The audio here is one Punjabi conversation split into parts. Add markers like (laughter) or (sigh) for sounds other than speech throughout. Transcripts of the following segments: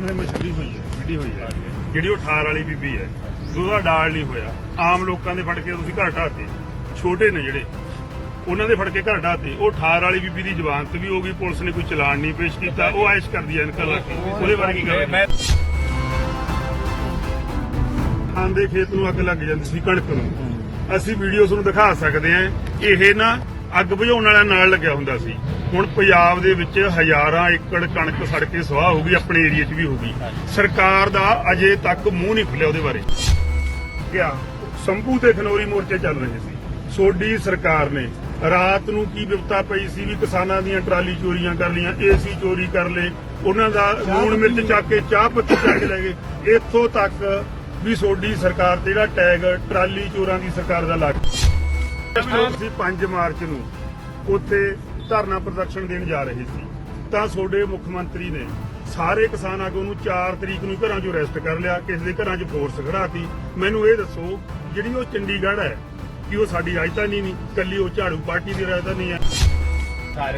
ਤਾਂ ਮੈਂ ਛੱਡੀ ਹੋਈ ਹੈ। ਛੱਡੀ ਹੋਈ ਹੈ। ਜਿਹੜੀ ਉਹ ਠਾਰ ਵਾਲੀ ਬੀਬੀ ਹੈ ਉਹਦਾ ਡਾਲ ਨਹੀਂ ਹੋਇਆ। ਆਮ ਲੋਕਾਂ ਦੇ ਫੜ ਕੇ ਤੁਸੀਂ ਘਰ ਢਾਤੇ ਛੋਟੇ ਨੇ ਜਿਹੜੇ। ਉਹਨਾਂ ਦੇ ਫੜ ਕੇ ਘਰ ਢਾਤੇ ਉਹ ਠਾਰ ਵਾਲੀ ਬੀਬੀ ਦੀ ਜ਼ਮਾਨਤ ਵੀ ਹੋ ਗਈ। ਪੁਲਿਸ ਨੇ ਕੋਈ ਚਲਾਨ ਨਹੀਂ ਪੇਸ਼ ਕੀਤਾ। ਉਹ ਐਸ਼ ਕਰਦੀ ਐ ਇਨਕਾ ਲਾ ਕੇ ਉਹਦੇ ਬਾਰੇ ਕੀ ਕਰਾਂ ਮੈਂ ਖਾਨ ਦੇ ਖੇਤ ਨੂੰ ਅੱਗ ਲੱਗ ਜਾਂਦੀ ਸੀ ਕਣਕ ਨੂੰ। ਅਸੀਂ ਵੀਡੀਓ ਤੁਹਾਨੂੰ ਦਿਖਾ ਸਕਦੇ ਹਾਂ। ਇਹ ਨਾ ਅੱਗ ਬੁਝਾਉਣ ਵਾਲਾ ਨਾਲ ਲੱਗਿਆ ਹੁੰਦਾ ਸੀ। ਹੁਣ ਪੰਜਾਬ ਦੇ ਵਿੱਚ ਹਜ਼ਾਰਾਂ ਏਕੜ ਕਣਕ ਸੜ ਕੇ ਸੁਆਹ ਹੋ ਗਈ ਆਪਣੇ ਏਰੀਆ 'ਚ ਵੀ ਹੋ ਗਈ। ਸਰਕਾਰ ਦਾ ਅਜੇ ਤੱਕ ਮੂੰਹ ਨਹੀਂ ਖੁੱਲਿਆ ਉਹਦੇ ਬਾਰੇ। ਕਿਆ? ਸੰਭੂ ਤੇ ਖਨੌਰੀ ਮੋਰਚੇ ਚੱਲ ਰਹੇ ਸੀ। ਸੋਡੀ ਸਰਕਾਰ ਨੇ ਰਾਤ ਨੂੰ ਕੀ ਵਿਪਤਾ ਪਈ ਸੀ ਵੀ ਕਿਸਾਨਾਂ ਦੀਆਂ ਟਰਾਲੀ ਚੋਰੀਆਂ ਕਰ ਲੀਆਂ ਏਸੀ ਚੋਰੀ ਕਰ ਲਏ ਉਹਨਾਂ ਦਾ ਲੂਣ ਮਿਰਚ ਚੱਕ ਕੇ ਚਾਹ ਪੱਤੀ (coughs) ਚੱਕ ਕੇ ਲੈ ਗਏ। ਇੱਥੋਂ ਤੱਕ ਵੀ ਸੋਡੀ ਸਰਕਾਰ ਤੇ ਜਿਹੜਾ ਟੈਗ ਟਰਾਲੀ ਚੋਰਾਂ ਦੀ ਸਰਕਾਰ ਦਾ ਲੱਗ ਸੀ 5 ਮਾਰਚ ਨੂੰ ਉੱਥੇ ਧਰਨਾ ਪ੍ਰਦਰਸ਼ਨ ਦੇਣ ਜਾ ਰਹੇ ਸੀ। ਤਾਂ ਸੋਡੇ ਮੁੱਖ ਮੰਤਰੀ ਨੇ ਸਾਰੇ ਕਿਸਾਨ ਆਗੂ ਨੂੰ 4 ਤਰੀਕ ਨੂੰ ਘਰਾਂ 'ਚੋਂ ਅਰੈਸਟ ਕਰ ਲਿਆ ਕਿਸੇ ਦੇ ਘਰਾਂ 'ਚ ਫੋਰਸ ਖੜਾਤੀ ਮੈਨੂੰ ਇਹ ਦੱਸੋ ਜਿਹੜੀ ਉਹ ਚੰਡੀਗੜ੍ਹ ਹੈ ਕਿ ਉਹ ਸਾਡੀ ਰਾਜਧਾਨੀ ਨਹੀਂ ਕੱਲੀ ਉਹ ਝਾੜੂ ਪਾਰਟੀ ਦੀ ਰਾਜਧਾਨੀ ਹੈ।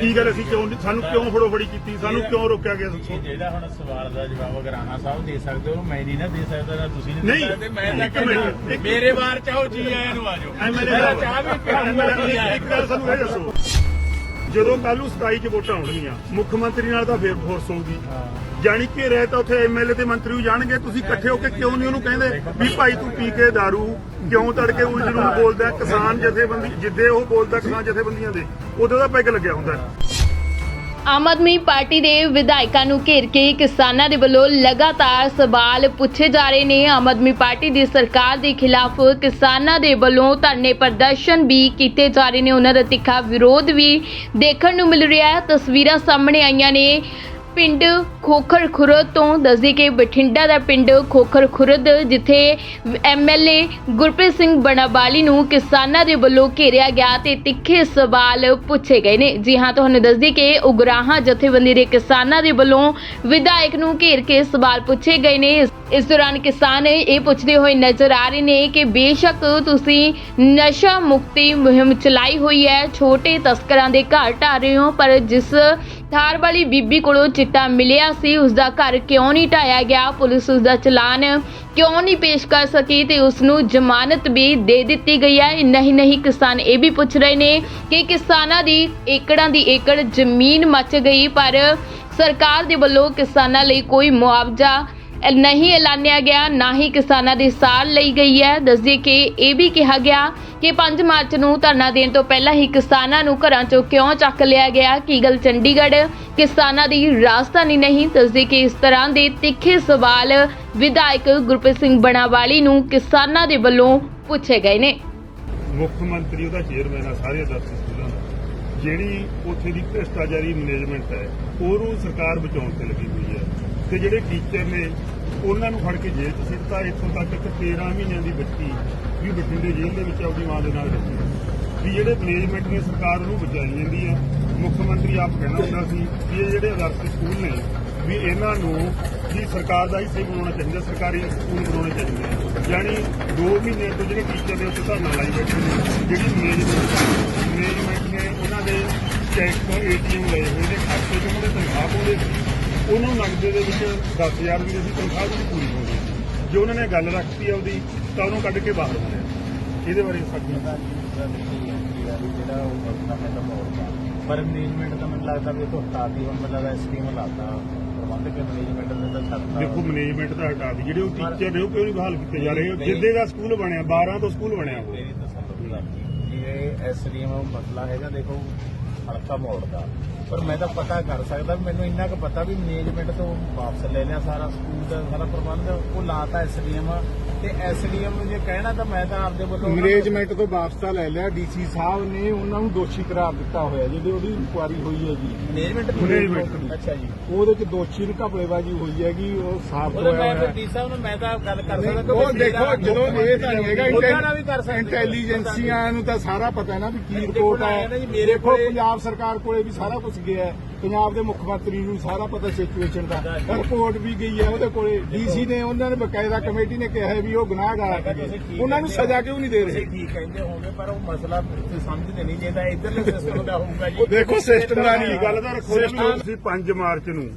ਕੀ ਗੱਲ ਅਸੀਂ ਕਿਉਂ ਸਾਨੂੰ ਕਿਉਂ ਫੜੋਫੜੀ ਕੀਤੀ ਸਾਨੂੰ ਕਿਉਂ ਰੋਕਿਆ ਗਿਆ ਦੱਸੋ? ਜਿਹੜਾ ਹੁਣ ਸਵਾਲ ਦਾ ਜਵਾਬ ਗਰਾਣਾ ਸਾਹਿਬ ਦੇ ਸਕਦੇ ਹੋ ਮੈਂ ਨਹੀਂ ਨਾ ਦੇ ਸਕਦਾ ਨਾ ਤੁਸੀਂ ਨਹੀਂ ਨਹੀਂ, ਦੇ ਸਕਦੇ ਮੈਂ ਤਾਂ ਮੇਰੇ ਵਾਰ ਚਾਹੋ ਜੀ ਆਇਆਂ ਨੂੰ ਆਜੋ ਮੇਰਾ ਚਾਹ ਵੀ ਇੱਕ ਗੱਲ ਸਾਨੂੰ ਇਹ ਦੱਸੋ। ਜਦੋਂ ਕੱਲ ਨੂੰ 27 ਚ ਵੋਟਾਂ ਹੋਣਗੀਆਂ, ਮੁੱਖ ਮੰਤਰੀ ਨਾਲ ਤਾਂ ਫੇਰ ਫੋਰਸ ਹੋਊਗੀ। ਜਾਣੀ ਕਿ ਰਹਿ ਤਾਂ ਉੱਥੇ ਐਮਐਲਏ ਤੇ ਮੰਤਰੀ ਵੀ ਜਾਣਗੇ, ਤੁਸੀਂ ਇਕੱਠੇ ਹੋ ਕੇ ਕਿਉਂ ਨਹੀਂ ਉਹਨੂੰ ਕਹਿੰਦੇ ਵੀ ਭਾਈ ਤੂੰ ਪੀ ਕੇ दारू ਕਿਉਂ ਤੜਕੇ ਉਲਝ ਨੂੰ ਬੋਲਦਾ, ਕਿਸਾਨ ਜਥੇਬੰਦੀ, ਜਿੱਦੇ ਉਹ ਬੋਲਦਾ ਕਿਸਾਨ ਜਥੇਬੰਦੀਆਂ ਦੇ ਉਦੋਂ ਦਾ ਪੈਗ ਲੱਗਿਆ ਹੁੰਦਾ। ਆਮ ਆਦਮੀ ਪਾਰਟੀ ਦੇ ਵਿਧਾਇਕਾਂ ਨੂੰ ਘੇਰ ਕੇ ਕਿਸਾਨਾਂ ਦੇ ਵੱਲੋਂ ਲਗਾਤਾਰ ਸਵਾਲ ਪੁੱਛੇ ਜਾ ਰਹੇ ਨੇ। ਆਮ ਆਦਮੀ ਪਾਰਟੀ ਦੀ ਸਰਕਾਰ ਦੇ ਖਿਲਾਫ ਕਿਸਾਨਾਂ ਦੇ ਵੱਲੋਂ ਧਰਨੇ ਪ੍ਰਦਰਸ਼ਨ ਵੀ ਕੀਤੇ ਜਾ ਰਹੇ ਨੇ। ਉਹਨਾਂ ਦਾ ਤਿੱਖਾ ਵਿਰੋਧ ਵੀ ਦੇਖਣ ਨੂੰ ਮਿਲ ਰਿਹਾ ਹੈ। ਤਸਵੀਰਾਂ ਸਾਹਮਣੇ ਆਈਆਂ ਨੇ। ਪਿੰਡ ਖੋਖਰ ਖੁਰਦ ਤੋਂ ਦੱਸਦੀ ਕਿ ਬਠਿੰਡਾ ਦਾ ਪਿੰਡ ਖੋਖਰ ਖੁਰਦ ਜਿੱਥੇ ਐਮਐਲਏ ਗੁਰਪ੍ਰੀਤ ਸਿੰਘ ਬਣਾਵਾਲੀ ਨੂੰ ਕਿਸਾਨਾਂ ਦੇ ਵੱਲੋਂ ਘੇਰਿਆ ਗਿਆ ਤੇ ਤਿੱਖੇ ਸਵਾਲ ਪੁੱਛੇ ਗਏ ਨੇ। ਜੀ ਹਾਂ, ਤੁਹਾਨੂੰ ਦੱਸਦੀ ਕਿ ਉਗਰਾਹਾਂ ਜਥੇਬੰਦੀ ਦੇ ਕਿਸਾਨਾਂ ਦੇ ਵੱਲੋਂ ਵਿਧਾਇਕ ਨੂੰ ਘੇਰ ਕੇ ਸਵਾਲ ਪੁੱਛੇ ਗਏ ਨੇ। ਇਸ- ਦੌਰਾਨ ਕਿਸਾਨ ਇਹ ਪੁੱਛਦੇ ਹੋਏ ਨਜ਼ਰ ਆ ਰਹੇ ਨੇ ਕਿ ਬੇਸ਼ੱਕ ਤੁਸੀਂ ਨਸ਼ਾ ਮੁਕਤੀ ਮੁਹਿੰਮ ਚਲਾਈ ਹੋਈ ਹੈ, ਛੋਟੇ ਤਸਕਰਾਂ ਦੇ ਘਰ ਢਾ ਰਹੇ ਹੋ, ਪਰ ਜਿਸ ਥਾਰ ਵਾਲੀ ਬੀਬੀ ਕੋਲੋਂ ਚਿੱਟਾ ਮਿਲਿਆ ਸੀ। ਉਸ ਦਾ ਘਰ ਕਿਉਂ ਨਹੀਂ ਢਾਇਆ ਗਿਆ? ਪੁਲਿਸ ਉਸ ਦਾ ਚਲਾਨ ਕਿਉਂ ਨਹੀਂ ਪੇਸ਼ ਕਰ ਸਕੀ ਤੇ ਉਸ ਨੂੰ ਜ਼ਮਾਨਤ ਵੀ ਦੇ ਦਿੱਤੀ ਗਈ ਹੈ। ਨਹੀਂ ਨਹੀਂ, ਕਿਸਾਨ ਇਹ ਵੀ ਪੁੱਛ ਰਹੇ ਨੇ ਕਿ ਕਿਸਾਨਾਂ ਦੀ ਏਕੜਾਂ ਦੀ ਏਕੜ ਜ਼ਮੀਨ ਮੱਚ ਗਈ, ਪਰ ਸਰਕਾਰ ਦੇ ਵੱਲੋਂ ਕਿਸਾਨਾਂ ਲਈ ਕੋਈ ਮੁਆਵਜ਼ਾ ਨਹੀਂ ਐਲਾਨਿਆ ਗਿਆ, ਨਾ ਹੀ ਕਿਸਾਨਾਂ ਦੀ ਸਾਰ ਲਈ ਗਈ ਹੈ। ਦੱਸਦੇ ਕਿ ਇਹ ਵੀ ਕਿਹਾ ਗਿਆ ਕਿ 5 ਮਾਰਚ ਨੂੰ ਧਰਨਾ ਦੇਣ ਤੋਂ ਪਹਿਲਾਂ ਹੀ ਕਿਸਾਨਾਂ ਨੂੰ ਘਰਾਂ ਚੋਂ ਕਿਉਂ ਚੱਕ ਲਿਆ ਗਿਆ? ਕੀ ਗੱਲ ਚੰਡੀਗੜ੍ਹ? ਕਿਸਾਨਾਂ ਦੀ ਰਾਜਧਾਨੀ ਨਹੀਂ। ਦੱਸਦੇ ਕਿ ਇਸ ਤਰ੍ਹਾਂ ਦੇ ਤਿੱਖੇ ਸਵਾਲ ਵਿਧਾਇਕ ਗੁਰਪ੍ਰੀਤ ਸਿੰਘ ਬਣਾਵਾਲੀ ਨੂੰ ਕਿਸਾਨਾਂ ਦੇ ਵੱਲੋਂ ਪੁੱਛੇ ਗਏ ਨੇ। ਮੁੱਖ ਮੰਤਰੀ ਉਹਦਾ ਚੇਅਰਮੈਨ ਆ, ਸਾਰੇ ਅਦਾਲਤੀ ਸਕੂਲਾਂ ਦਾ ਜਿਹੜੀ ਉੱਥੇ ਦੀ ਭ੍ਰਿਸ਼ਟਾਚਾਰੀ ਮੈਨੇਜਮੈਂਟ ਹੈ ਉਹਨੂੰ ਸਰਕਾਰ ਬਚਾਉਣ ਤੇ ਲੱਗੀ ਹੋਈ ਹੈ। ਤੇ ਜਿਹੜੇ ਟੀਚਰ ਨੇ, ਉਹਨਾਂ ਨੂੰ ਫੜ ਕੇ ਜੇਲ੍ਹ 'ਚ ਸਿੱਟਾ ਇੱਥੋਂ ਤੱਕ ਕਿ 13 ਮਹੀਨਿਆਂ ਦੀ ਬੱਚੀ ਵੀ ਬਠਿੰਡੇ ਜੇਲ੍ਹ ਦੇ ਵਿੱਚ ਆਪਣੀ ਮਾਂ ਦੇ ਨਾਲ ਰਹੀ ਹੈ। ਵੀ ਜਿਹੜੇ ਮੈਨੇਜਮੈਂਟ ਨੇ, ਸਰਕਾਰ ਉਹਨੂੰ ਬਚਾਈ ਜਾਂਦੀ ਹੈ ਮੁੱਖ ਮੰਤਰੀ ਆਪ ਕਹਿਣਾ ਹੁੰਦਾ ਸੀ ਕਿ ਇਹ ਜਿਹੜੇ ਅਦਾਲਤੀ ਸਕੂਲ ਨੇ, ਵੀ ਇਹਨਾਂ ਨੂੰ ਵੀ ਸਰਕਾਰ ਦਾ ਹਿੱਸਾ ਬਣਾਉਣਾ ਚਾਹੀਦਾ, ਸਰਕਾਰੀ ਸਕੂਲ ਬਣਾਉਣੇ ਚਾਹੀਦੇ ਯਾਨੀ 2 ਮਹੀਨੇ ਤੋਂ ਜਿਹੜੇ ਟੀਚਰ ਨੇ ਉੱਥੇ ਧਰਨਾ ਲਾਈ ਬੈਠੇ ਨੇ। ਜਿਹੜੀ ਮੈਨੇਜਮੈਂਟ ਮੈਨੇਜਮੈਂਟ ਨੇ ਉਹਨਾਂ ਦੇ ਚੈੱਕ ਏਟੀਐਮ ਲਏ ਹੋਏ ਨੇ, ਖਾਤੇ 'ਚ ਉਹਨਾਂ ਦੇ ਤਨਖਾਹ ਪਾਉਂਦੇ ਉਹਨਾਂ ਨੂੰ ਨਗਦੇ ਦੇ ਵਿੱਚ 10000 ਦੀ ਸੀ ਤਨਖਾਹ ਵੀ ਪੂਰੀ ਹੋ ਗਈ। ਜੇ ਉਹਨਾਂ ਨੇ ਗੱਲ ਰੱਖਤੀ ਆਪਦੀ ਤਾਂ ਉਹਨੂੰ ਕੱਢ ਕੇ ਬਾਹਰ ਹੋਇਆ ਇਹਦੇ ਬਾਰੇ ਸਾਡੀ ਜਿਹੜਾ ਉਹ ਆਪਣਾ ਮੈਂ ਤਾਂ ਪਰ ਮੈਨੇਜਮੈਂਟ ਤਾਂ ਮੈਨੂੰ ਲੱਗਦਾ ਵੀ ਉਹ ਹਟਾਤੀ ਹੁਣ ਮੈਨੂੰ ਲੱਗਦਾ ਸਕੀਮ ਲਾਤਾ। ਪ੍ਰਬੰਧਕ ਮੈਨੇਜਮੈਂਟ ਨੇ ਤਾਂ ਛੱਡਤਾ ਦੇਖੋ ਮੈਨੇਜਮੈਂਟ ਦਾ ਹਟਾ ਦੀ। ਜਿਹੜੇ ਉਹ ਟੀਚਰ ਨੇ ਉਹ ਕਿਉਂ ਨਹੀਂ ਬਹਾਲ ਕੀਤੇ ਜਾ ਰਹੇ? ਜਿੱਦੇ ਦਾ ਸਕੂਲ ਬਣਿਆ 12 ਤੋਂ ਸਕੂਲ ਬਣਿਆ ਉਹ। ਮੇਰੀ ਤਸੱਲੀ ਕਰਨੀ ਇਹ ਐਸਡੀਐਮ ਮਸਲਾ ਹੈਗਾ ਦੇਖੋ ਹਲਕਾ ਮੋੜ ਦਾ। ਪਰ ਮੈਂ ਤਾਂ ਪਤਾ ਕਰ ਸਕਦਾ ਵੀ ਮੈਨੂੰ ਇੰਨਾ ਕੁ ਪਤਾ ਵੀ ਮੈਨੇਜਮੈਂਟ ਤੋਂ ਵਾਪਸ ਲੈ ਲਿਆ ਸਾਰਾ ਸਕੂਲ ਦਾ ਸਾਰਾ ਪ੍ਰਬੰਧ, ਉਹ ਲਾਤਾ ਐਸਡੀਐਮ ਤੇ ਐਸਡੀਐਮ ਨੂੰ ਜੇ ਕਹਿਣਾ ਤਾਂ ਮੈਂ ਤਾਂ ਆਪਦੇ ਵੱਲੋਂ ਮੈਨੇਜਮੈਂਟ ਤੋਂ ਵਾਪਸਾ ਲੈ ਲਿਆ। ਡੀਸੀ ਸਾਹਿਬ ਨੇ ਉਹਨਾਂ ਨੂੰ ਦੋਸ਼ੀ ਕਰਾਰ ਦਿੱਤਾ ਹੋਇਆ ਜਿਹਦੇ ਉਹਦੀ ਇਨਕੁਆਰੀ ਹੋਈ ਹੈ ਜੀ। Management Management। ਅੱਛਾ ਜੀ। ਉਹਦੇ ਚ ਦੋਸ਼ੀ ਨੂੰ ਘਪਲੇਬਾਜ਼ੀ ਹੋਈ ਹੈਗੀ ਉਹ ਸਾਫ਼ ਹੋਇਆ ਮੈਂ ਫਿਰ ਡੀ ਸਾਹਿਬ ਨੂੰ ਮੈਂ ਤਾਂ ਗੱਲ ਕਰ ਸਕਦਾ ਕਿ ਉਹ ਦੇਖੋ ਜਦੋਂ ਇਹ ਤਾਂ ਹੈਗਾ ਇੰਟੈਲੀਜੈਂਸੀਆਂ ਨੂੰ। ਤਾਂ ਸਾਰਾ ਪਤਾ ਹੈ ਨਾ ਵੀ ਕੀ ਰਿਪੋਰਟ ਹੈ ਦੇਖੋ ਕੋਲੇ- ਪੰਜਾਬ ਸਰਕਾਰ ਕੋਲੇ ਵੀ ਸਾਰਾ ਕੁਝ ਗਿਆ ਹੈ। ਪੰਜਾਬ ਦੇ ਮੁੱਖ ਮੰਤਰੀ ਨੂੰ ਸਾਰਾ ਪਤਾ ਸਿਚੁਏਸ਼ਨ ਦਾ। ਰਿਪੋਰਟ ਵੀ ਗਈ ਹੈ ਉਹਦੇ ਕੋਲੇ। ਡੀਸੀ ਨੇ ਉਹਨਾਂ ਨੇ ਬਕਾਇਦਾ ਕਮੇਟੀ ਨੇ ਕਿਹਾ ਹੈ ਵੀ ਉਹ ਗੁਨਾਹਗਾਰ ਹੈਗੇ ਉਹਨਾਂ ਨੂੰ ਸਜ਼ਾ ਕਿਉਂ ਨਹੀਂ ਦੇ ਰਹੇ? ਠੀਕ ਕਹਿੰਦੇ ਹੋਗੇ ਪਰ ਉਹ ਮਸਲਾ ਤੁਸੀਂ ਸਮਝਦੇ ਨਹੀਂ। ਜਿੰਦਾ ਇਧਰਲੇ ਸਿਸਟਮ ਦਾ ਹੋਊਗਾ ਜੀ। ਉਹ ਦੇਖੋ system ਦਾ ਨਹੀਂ ਗੱਲ ਤਾਂ ਰੱਖੋ। ਤੁਸੀਂ 5 ਮਾਰਚ ਨੂੰ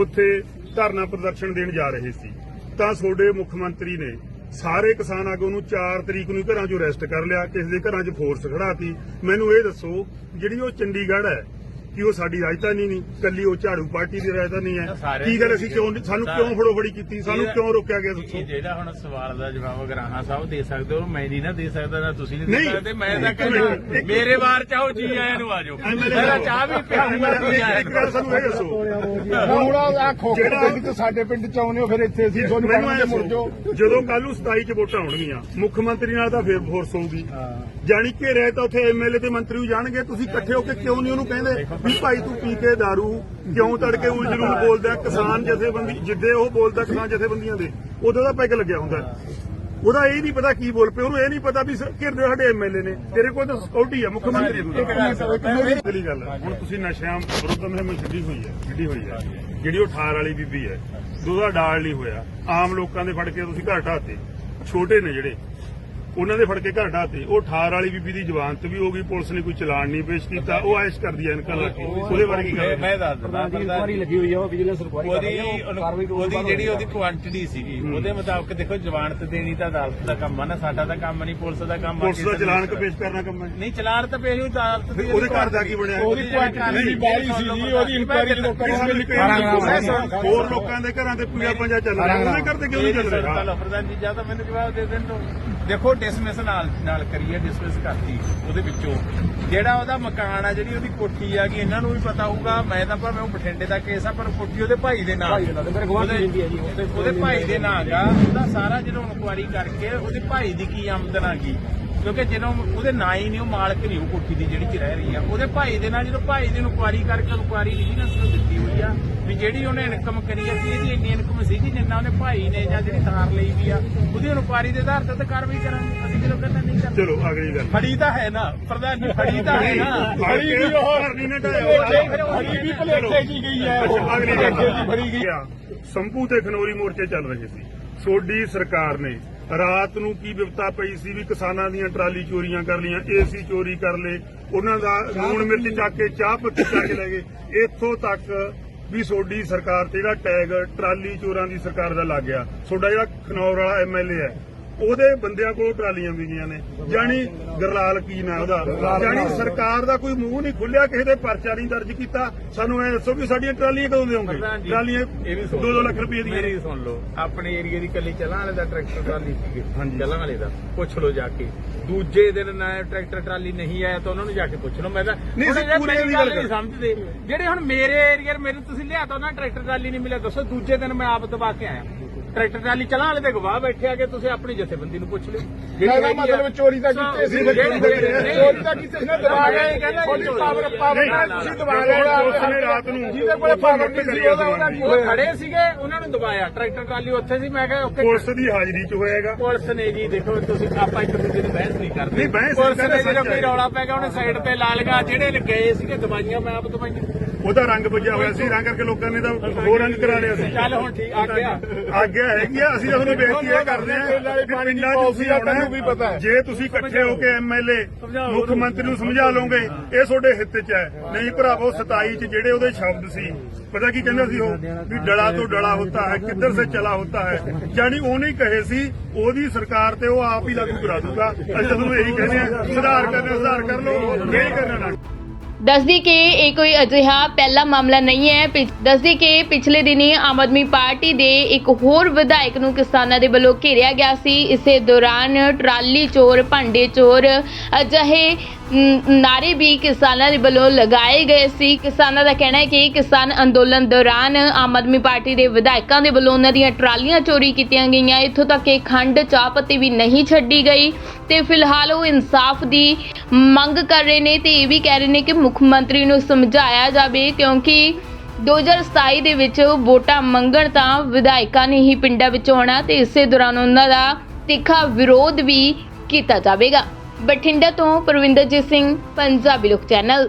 ਉੱਥੇ ਧਰਨਾ ਪ੍ਰਦਰਸ਼ਨ ਦੇਣ ਜਾ ਰਹੇ ਸੀ ਤਾਂ ਤੁਹਾਡੇ ਮੁੱਖ ਮੰਤਰੀ ਨੇ ਸਾਰੇ ਕਿਸਾਨ ਆਗੂ ਨੂੰ 4 ਤਰੀਕ ਨੂੰ ਹੀ ਘਰਾਂ 'ਚੋਂ ਅਰੈਸਟ ਕਰ ਲਿਆ ਕਿਸੇ ਦੇ ਘਰਾਂ 'ਚ ਫੋਰਸ ਖੜਾਤੀ ਮੈਨੂੰ ਇਹ ਦੱਸੋ ਜਿਹੜੀ ਉਹ ਚੰਡੀਗੜ੍ਹ ਹੈ ਕਿ ਉਹ ਸਾਡੀ ਰਾਜਧਾਨੀ ਨਹੀਂ ਕੱਲੀ ਉਹ ਝਾੜੂ ਪਾਰਟੀ ਦੀ ਰਾਜਧਾਨੀ ਹੈ। ਕੀ ਗੱਲ ਅਸੀਂ ਕਿਉਂ ਸਾਨੂੰ ਕਿਉਂ ਫੜੋਫੜੀ ਕੀਤੀ? ਸਾਨੂੰ ਕਿਉਂ ਰੋਕਿਆ ਗਿਆ ਦੱਸੋ ਜਿਹੜਾ ਹੁਣ ਸਵਾਲ ਦਾ ਜਵਾਬ ਗਰਾਹਾ ਸਾਹਿਬ ਦੇ ਸਕਦੇ ਹੋ ਮੈਂ ਨਹੀਂ ਨਾ ਦੇ ਸਕਦਾ ਨਾ ਤੁਸੀਂ ਨਹੀਂ। ਦੇ ਸਕਦੇ ਮੈਂ ਤਾਂ ਕਹਿੰਦਾ ਮੇਰੇ ਵਾਰ ਚਾਹੋ ਜੀ ਆਇਆਂ ਨੂੰ ਆ ਜਾਓ। MLA ਮੇਰਾ ਚਾਹ ਵੀ ਆਇਆਂ ਇੱਕ ਗੱਲ ਸਾਨੂੰ ਇਹ ਦੱਸੋ। ਹੁਣ ਆ ਖੋਖਰ ਜਿਹੜਾ- ਪਿੰਡ ਚ ਸਾਡੇ ਪਿੰਡ ਚ ਆਉਨੇ ਹੋ ਫਿਰ ਇੱਥੇ ਅਸੀਂ ਤੁਹਾਨੂੰ ਇਹ ਮੁੜ ਜਾਓ। ਜਦੋਂ ਕੱਲ ਨੂੰ 27 ਚ ਵੋਟਾਂ ਹੋਣਗੀਆਂ ਮੁੱਖ ਮੰਤਰੀ ਨਾਲ ਤਾਂ ਫੇਰ ਫੋਰਸ ਹੋਊਗੀ ਜਾਣੀ ਕਿ ਰਹਿ ਤਾਂ ਉੱਥੇ ਐਮਐਲਏ ਤੇ ਮੰਤਰੀ ਵੀ ਜਾਣਗੇ ਤੁਸੀਂ ਇਕੱਠੇ ਹੋ ਕੇ ਕਿਉਂ ਨਹੀਂ ਉਹਨੂੰ ਕਹਿੰਦੇ? ਵੀ ਭਾਈ ਤੂੰ ਪੀ ਕੇ दारू ਕਿਉਂ ਤੜਕੇ ਉਲ ਜਲੂਲ ਬੋਲਦਾ ਕਿਸਾਨ ਜਥੇਬੰਦੀ ਜਿੱਦੇ ਉਹ ਬੋਲਦਾ ਕਿਸਾਨ ਜਥੇਬੰਦੀਆਂ ਦੇ ਉਦੋਂ ਦਾ ਪੈਗ ਲੱਗਿਆ ਹੁੰਦਾ ਉਹਦਾ ਇਹ ਨਹੀਂ ਪਤਾ ਕੀ ਬੋਲ ਪਿਆ ਉਹਨੂੰ ਇਹ ਨਹੀਂ ਪਤਾ ਵੀ ਕਿਹੜੇ ਸਾਡੇ ਐਮਐਲਏ ਨੇ ਤੇਰੇ ਕੋਲ ਤਾਂ ਸਕਿਉਰਟੀ ਆ ਮੁੱਖ ਮੰਤਰੀ ਨੂੰ ਅਗਲੀ ਗੱਲ ਹੈ, ਹੁਣ ਤੁਸੀਂ ਨਸ਼ਿਆਂ ਵਿਰੁੱਧ ਮੁਹਿੰਮ ਛੱਡੀ ਹੋਈ ਹੈ ਛੱਡੀ ਹੋਈ ਹੈ। ਜਿਹੜੀ ਉਹ ਠਾਰ ਵਾਲੀ ਬੀਬੀ ਹੈ ਦੁੱਧਾ ਡਾਲ ਨਹੀਂ ਹੋਇਆ ਆਮ ਲੋਕਾਂ ਦੇ ਫੜ ਕੇ ਤੁਸੀਂ ਘਰ ਢਾਤੇ ਛੋਟੇ ਨੇ ਜਿਹੜੇ ਉਹਨਾਂ ਦੇ ਫੜ ਕੇ ਘਰ ਢਾਤੇ ਉਹ ਠਾਰ ਵਾਲੀ ਬੀਬੀ ਦੀ ਜ਼ਮਾਨਤ ਵੀ ਹੋ ਗਈ ਪੁਲਿਸ ਨੇ ਕੋਈ ਚਲਾਨ ਨਹੀਂ ਪੇਸ਼ ਕੀਤਾ। ਉਹ ਐਸ਼ ਕਰਦੀ ਐ ਇਨਕਾ ਲਾ ਕੇ ਉਹਦੇ ਬਾਰੇ ਕੀ ਗੱਲ ਮੈਂ ਦੱਸ ਦਿੰਦਾ ਇਨਕੁਆਰੀ ਲੱਗੀ ਹੋਈ ਆ ਉਹ ਵਿਜੀਲੈਂਸ ਇਨਕੁਆਰੀ ਕਰ ਉਹਦੀ ਜਿਹੜੀ ਉਹਦੀ ਕੁਆਂਟੀਟੀ ਸੀਗੀ ਉਹਦੇ ਮੁਤਾਬਕ ਦੇਖੋ ਜ਼ਮਾਨਤ ਦੇਣੀ ਤਾਂ ਅਦਾਲਤ ਦਾ ਕੰਮ ਆ ਨਾ ਸਾਡਾ ਤਾਂ ਕੰਮ ਨਹੀਂ ਪੁਲਿਸ ਦਾ ਕੰਮ ਆ ਪੁਲਿਸ ਦਾ ਚਲਾਨ ਕਿ ਪੇਸ਼ ਕਰਨਾ ਕੰਮ ਹੈ ਨਹੀਂ ਚਲਾਨ ਤਾਂ ਪੇਸ਼ ਹੋਈ ਅਦਾਲਤ ਦੀ ਉਹਦੇ ਘਰ ਦਾ ਕੀ ਬਣਿਆ? ਉਹਦੀ ਕੁਆਂਟੀਟੀ ਵੀ ਬਾਹਲੀ ਸੀ ਜੀ ਉਹਦੀ ਇਨਕੁਆਇਰੀ ਜਦੋਂ ਕਰਾਂਗੇ ਲਿਖਾਂਗੇ ਹੋਰ ਲੋਕਾਂ ਦੇ ਘਰਾਂ ਤੇ ਪੂਜਾ ਪੰਜਾ ਚੱਲ ਰਿਹਾ ਉਹਦੇ ਘਰ ਤੇ ਕਿਉਂ ਨਹੀਂ ਚੱਲ ਰਿਹਾ? ਚਲੋ ਪ੍ਰਧਾਨ ਜੀ ਜਾਂ ਤਾਂ ਮੈਨੂੰ ਜਵਾਬ ਦੇ ਦੇਣ ਤੋਂ ਦੇਖੋ ਡਿਸਮਿਸ ਨਾਲ ਨਾਲ ਕਰੀਏ ਡਿਸਮਿਸ ਕਰਤੀ ਉਹਦੇ ਵਿੱਚੋਂ। ਜਿਹੜਾ ਉਹਦਾ ਮਕਾਨ ਆ ਜਿਹੜੀ ਉਹਦੀ ਕੋਠੀ ਆ ਕਿ ਇਹਨਾਂ ਨੂੰ ਵੀ ਪਤਾ ਹੋਊਗਾ। ਮੈਂ ਤਾਂ ਭਾਵੇਂ ਉਹ ਬਠਿੰਡੇ ਦਾ ਕੇਸ ਆ ਪਰ ਕੋਠੀ ਉਹਦੇ ਭਾਈ ਦੇ ਨਾਂ ਉਹਦੇ- ਭਾਈ ਦੇ ਨਾਂ ਗਾ। ਉਹਦਾ ਸਾਰਾ ਜਦੋਂ ਇਨਕੁਆਰੀ ਕਰਕੇ ਉਹਦੇ ਭਾਈ ਦੀ ਕੀ ਆਮਦਨ ਆ ਗਈ। ਕਿਉਂਕਿ ਜਦੋਂ ਉਹਦੇ ਨਾਂ ਹੀ ਨਹੀਂ ਉਹ ਮਾਲਕ ਨਹੀਂ ਉਹ ਕੋਠੀ ਦੀ ਜਿਹੜੀ ਚ ਰਹਿ ਰਹੀ ਆ। ਉਹਦੇ ਭਾਈ ਦੇ ਨਾਲ ਜਦੋਂ ਭਾਈ ਦੀ ਇਨਕੁਆਰੀ ਕਰਕੇ ਇਨਕੁਆਰੀ ਨਹੀਂ ਨਾ ਦਿੱਤੀ ਹੋਈ ਆ। ਵੀ ਜਿਹੜੀ ਉਹਨੇ ਇਨਕਮ ਕਰੀ ਆ ਸੀ ਇਹਦੀ ਇੰਨੀ ਇਨਕਮ ਸੀਗੀ ਜਿੰਨਾ ਉਹਨੇ ਭਾਈ ਨੇ ਜਾਂ ਜਿਹੜੀ ਥਾਰ ਲਈ ਵੀ ਆ ਉਹਦੀ ਇਨਕੁਆਰੀ ਦੇ ਆਧਾਰ ਤੇ ਤਾਂ ਕਾਰਵਾਈ ਕਰਾਂਗੇ ਅਸੀਂ ਜਦੋਂ ਕਹਿੰਦਾ ਨਹੀਂ ਕਰਦੇ। ਚਲੋ ਅਗਲੀ ਗੱਲ। ਫੜੀ ਤਾਂ ਹੈ ਨਾ ਪ੍ਰਧਾਨ ਜੀ ਫੜੀ ਤਾਂ ਹੈ ਨਾ। ਫੜੀ ਵੀ ਉਹ। ਘਰ ਨਹੀਂ ਨਾ ਢਾਇਆ ਫੜੀ ਵੀ ਭਲੇਖੇ ਕੀ ਗਈ ਹੈ ਅਗਲੀ ਦੀ ਫੜੀ ਗਈ। ਗੱਲ ਸੰਭੂ ਤੇ ਖਨੌਰੀ ਮੋਰਚੇ ਚੱਲ ਰਹੇ ਸੀ। ਸੋਡੀ ਸਰਕਾਰ ਨੇ ਰਾਤ ਨੂੰ ਕੀ ਵਿਪਤਾ ਪਈ ਸੀ ਵੀ ਕਿਸਾਨਾਂ ਦੀਆਂ ਟਰਾਲੀ ਚੋਰੀਆਂ ਕਰ ਲੀਆਂ ਏਸੀ ਚੋਰੀ ਕਰ ਲਏ ਉਹਨਾਂ ਦਾ ਲੂਣ ਮਿਰਚ ਚੱਕ ਕੇ ਚਾਹ ਪੱਤੀ ਚੱਕ ਲੈ ਗਏ। ਇੱਥੋਂ ਤੱਕ ਵੀ ਸੋਡੀ ਸਰਕਾਰ ਤੇ ਜਿਹੜਾ ਟੈਗ, ਟਰਾਲੀ ਚੋਰਾਂ ਦੀ ਸਰਕਾਰ ਦਾ ਲੱਗ ਗਿਆ। ਸੋਡਾ ਜਿਹੜਾ ਖਨੌਰ ਵਾਲਾ ਐਮਐਲਏ ਹੈ ਉਹਦੇ ਬੰਦਿਆਂ ਕੋਲ ਟਰਾਲੀਆਂ ਵੀ ਗਈਆਂ ਨੇ। ਜਾਣੀ ਗਰਲਾਲ ਕੀ ਨਾ ਉਹਦਾ? ਜਾਣੀ ਸਰਕਾਰ ਦਾ ਕੋਈ ਮੂੰਹ ਨਹੀਂ ਖੁੱਲਿਆ ਕਿਸੇ ਦੇ ਪਰਚਾ ਨਹੀਂ ਦਰਜ ਕੀਤਾ। ਸਾਨੂੰ ਐ ਦੱਸੋ ਵੀ ਸਾਡੀਆਂ ਟਰਾਲੀਆਂ ਕਦੋਂ ਜੀ, ਟਰਾਲੀਆਂ ਇਹ ਵੀ ਸੁਣ 2-2 ਲੱਖ ਰੁਪਏ ਦੀਆਂ ਮੇਰੀ ਸੁਣ ਲਓ ਆਪਣੇ ਏਰੀਆ ਦੀ ਕੱਲੀ ਚਲਾਂ ਵਾਲੇ ਦਾ ਟਰੈਕਟਰ ਟਰਾਲੀ ਸੀਗੀ। ਹਾਂਜੀ। ਚਲਾਂ ਵਾਲੇ ਦਾ ਪੁੱਛ ਲਓ ਜਾ ਕੇ। ਦੂਜੇ ਦਿਨ ਨਾ ਟਰੈਕਟਰ ਟਰਾਲੀ ਨਹੀਂ ਆਇਆ ਤਾਂ ਉਹਨਾਂ ਨੂੰ ਜਾ ਕੇ ਪੁੱਛ ਲਓ। ਮੈਂ ਤਾਂ ਨਹੀਂ, ਪੂਰੇ ਦੀ ਗੱਲ ਗੱਲ ਨਹੀਂ ਸਮਝਦੇ। ਜਿਹੜੇ ਹੁਣ ਮੇਰੇ ਏਰੀਆ ਮੇਰੇ ਤੁਸੀਂ ਲਿਆ ਤਾਂ ਉਹਨਾਂ ਟਰੈਕਟਰ ਟਰਾਲੀ ਨਹੀਂ ਮਿਲਿਆ ਦੱਸੋ ਦੂਜੇ ਦਿਨ ਮੈਂ ਆਪ ਦਬਾ ਕੇ ਆਇਆ। ਟਰੈਕਟਰ ਟਰਾਲੀ ਚਲਾਂ ਵਾਲੇ ਦੇ ਗਵਾਹ ਬੈਠੇ ਆ ਕੇ ਤੁਸੀਂ ਆਪਣੀ ਜਥੇਬੰਦੀ ਨੂੰ ਪੁੱਛ ਲਿਓ। ਇਹਦਾ ਹੈਗੀ ਆ- ਮਤਲਬ ਚੋਰੀ ਤਾਂ ਕੀਤੇ ਸੀ ਚੋਰੀ ਤਾਂ ਕੀਤੇ ਸੀ ਨਾ ਦਬਾ ਗਏ ਕਹਿੰਦਾ। ਪਾਵਰ ਪਾਵਰ ਨਾਲ ਤੁਸੀਂ ਦਬਾ ਗਏ ਨੇ ਨੂੰ ਜਿਹਦੇ ਕੋਲੇ ਪਾਵਰ ਨਹੀਂ ਸੀ ਉਹਦਾ ਉਹਨਾਂ ਕੀ ਉਹ ਹੋਇਆ ਖੜੇ ਸੀਗੇ ਉਹਨਾਂ ਨੂੰ ਦਬਾਇਆ ਟਰੈਕਟਰ ਟਰਾਲੀ ਉੱਥੇ ਸੀ ਮੈਂ ਕਿਹਾ ਪੁਲਿਸ ਦੀ ਹਾਜ਼ਰੀ 'ਚ ਹੋਏਗਾ। ਪੁਲਿਸ ਨੇ ਜੀ ਦੇਖੋ ਤੁਸੀਂ ਆਪਾਂ ਇੱਕ ਦੂਜੇ ਦੀ ਬਹਿਸ ਨਹੀਂ ਕਰਦੇ। ਨਹੀਂ, ਬਹਿਸ ਪੁਲਿਸ ਨੇ ਕਰਦੇ, ਜਦੋਂ ਸੱਚ ਕੋਈ। ਰੌਲਾ ਪੈ ਗਿਆ ਉਹਨੇ ਸਾਈਡ ਤੇ ਲਾ ਲਗਾ ਜਿਹੜੇ ਗਏ ਸੀਗੇ ਦਵਾਈਆਂ ਮੈਂ ਆਪ ਦਵਾਈਆਂ। ਉਹਦਾ ਰੰਗ ਵੱਜਿਆ ਹੋਇਆ ਸੀ ਰੰਗ ਕਰਕੇ ਲੋਕਾਂ ਨੇ ਤਾਂ ਹੋਰ ਰੰਗ ਕਰਾ ਲਿਆ ਸੀ। ਚੱਲ ਹੁਣ ਠੀਕ ਆ ਗਿਆ। ਆਗਿਆ ਹੈਗੀ ਆ। ਅਸੀਂ ਤੁਹਾਨੂੰ ਬੇਨਤੀ ਇਹ ਕਰਦੇ ਆ ਵੀ ਪਿੰਡਾਂ 'ਚ ਤੁਸੀਂ ਆਉਣਾ ਤੁਹਾਨੂੰ ਵੀ ਪਤਾ ਹੈ। ਜੇ ਤੁਸੀਂ ਇਕੱਠੇ ਹੋ ਕੇ ਐਮਐਲਏ ਮੁੱਖ ਮੰਤਰੀ ਨੂੰ ਸਮਝਾ ਲਓਗੇ ਇਹ ਤੁਹਾਡੇ ਹਿੱਤ 'ਚ ਹੈ। ਨਹੀਂ ਭਰਾਵੋ 27 'ਚ ਜਿਹੜੇ ਉਹਦੇ ਸ਼ਬਦ ਸੀ ਪਤਾ ਕੀ ਕਹਿੰਦਾ ਸੀ ਉਹ? ਵੀ ਡਲਾ ਤੋਂ ਡਲਾ ਹੁੰਦਾ ਹੈ ਕਿੱਧਰ ਸੇ ਚਲਾ ਹੁੰਦਾ ਹੈ। ਜਾਨੀ ਉਹਨੇ ਹੀ ਕਹੇ ਸੀ ਉਹਦੀ ਸਰਕਾਰ ਤੇ ਉਹ ਆਪ ਹੀ ਲਾਗੂ ਕਰਾ ਦੂਗਾ। ਅਸੀਂ ਤੁਹਾਨੂੰ ਇਹੀ ਕਹਿੰਦੇ ਆ ਸੁਧਾਰ ਕਰਨਾ ਸੁਧਾਰ ਕਰ ਲਓ ਨਹੀਂ ਕਰਨਾ ਨਾ। ਦੱਸਦੀ ਕਿ ਇਹ ਕੋਈ ਅਜਿਹਾ ਪਹਿਲਾ ਮਾਮਲਾ ਨਹੀਂ ਹੈ। ਪਿਛ- ਦੱਸਦੀ ਕਿ ਪਿਛਲੇ ਦਿਨੀ ਆਮ ਆਦਮੀ ਪਾਰਟੀ ਦੇ ਇੱਕ ਹੋਰ ਵਿਧਾਇਕ ਨੂੰ ਕਿਸਾਨਾਂ ਦੇ ਵੱਲੋਂ ਘੇਰਿਆ ਗਿਆ ਸੀ। ਇਸੇ ਦੌਰਾਨ ਟਰਾਲੀ ਚੋਰ, ਭਾਂਡੇ ਚੋਰ ਅਜਿਹੇ ਨ- ਨਾਰੇ ਵੀ ਕਿਸਾਨਾਂ ਦੇ ਵੱਲੋਂ ਲਗਾਏ ਗਏ ਸੀ। ਕਿਸਾਨਾਂ ਦਾ ਕਹਿਣਾ ਹੈ ਕਿ ਕਿਸਾਨ ਅੰਦੋਲਨ ਦੌਰਾਨ ਆਮ ਆਦਮੀ ਪਾਰਟੀ ਦੇ ਵਿਧਾਇਕਾਂ ਦੇ ਵੱਲੋਂ ਉਹਨਾਂ ਦੀਆਂ ਟਰਾਲੀਆਂ ਚੋਰੀ ਕੀਤੀਆਂ ਗਈਆਂ। ਇੱਥੋਂ ਤੱਕ ਕਿ ਖੰਡ ਚਾਹ ਪੱਤੀ ਵੀ ਨਹੀਂ ਛੱਡੀ ਗਈ। ਤੇ ਫਿਲਹਾਲ ਉਹ ਇਨਸਾਫ ਦੀ ਮੰਗ ਕਰ ਰਹੇ ਨੇ ਤੇ ਇਹ ਵੀ ਕਹਿ ਰਹੇ ਨੇ ਕਿ ਮੁੱਖ ਮੰਤਰੀ ਨੂੰ ਸਮਝਾਇਆ ਜਾਵੇ ਕਿਉਂਕਿ 2027 ਦੇ ਵਿੱਚ ਵੋਟਾਂ ਮੰਗਣ ਤਾਂ ਵਿਧਾਇਕਾਂ ਨੇ ਹੀ ਪਿੰਡਾਂ ਵਿੱਚ ਆਉਣਾ ਤੇ ਇਸੇ ਦੌਰਾਨ ਉਹਨਾਂ ਦਾ ਤਿੱਖਾ ਵਿਰੋਧ ਵੀ ਕੀਤਾ ਜਾਵੇਗਾ। ਬਠਿੰਡਾ ਤੋਂ ਪਰਵਿੰਦਰਜੀਤ ਸਿੰਘ, ਪੰਜਾਬੀ ਲੋਕ ਚੈਨਲ।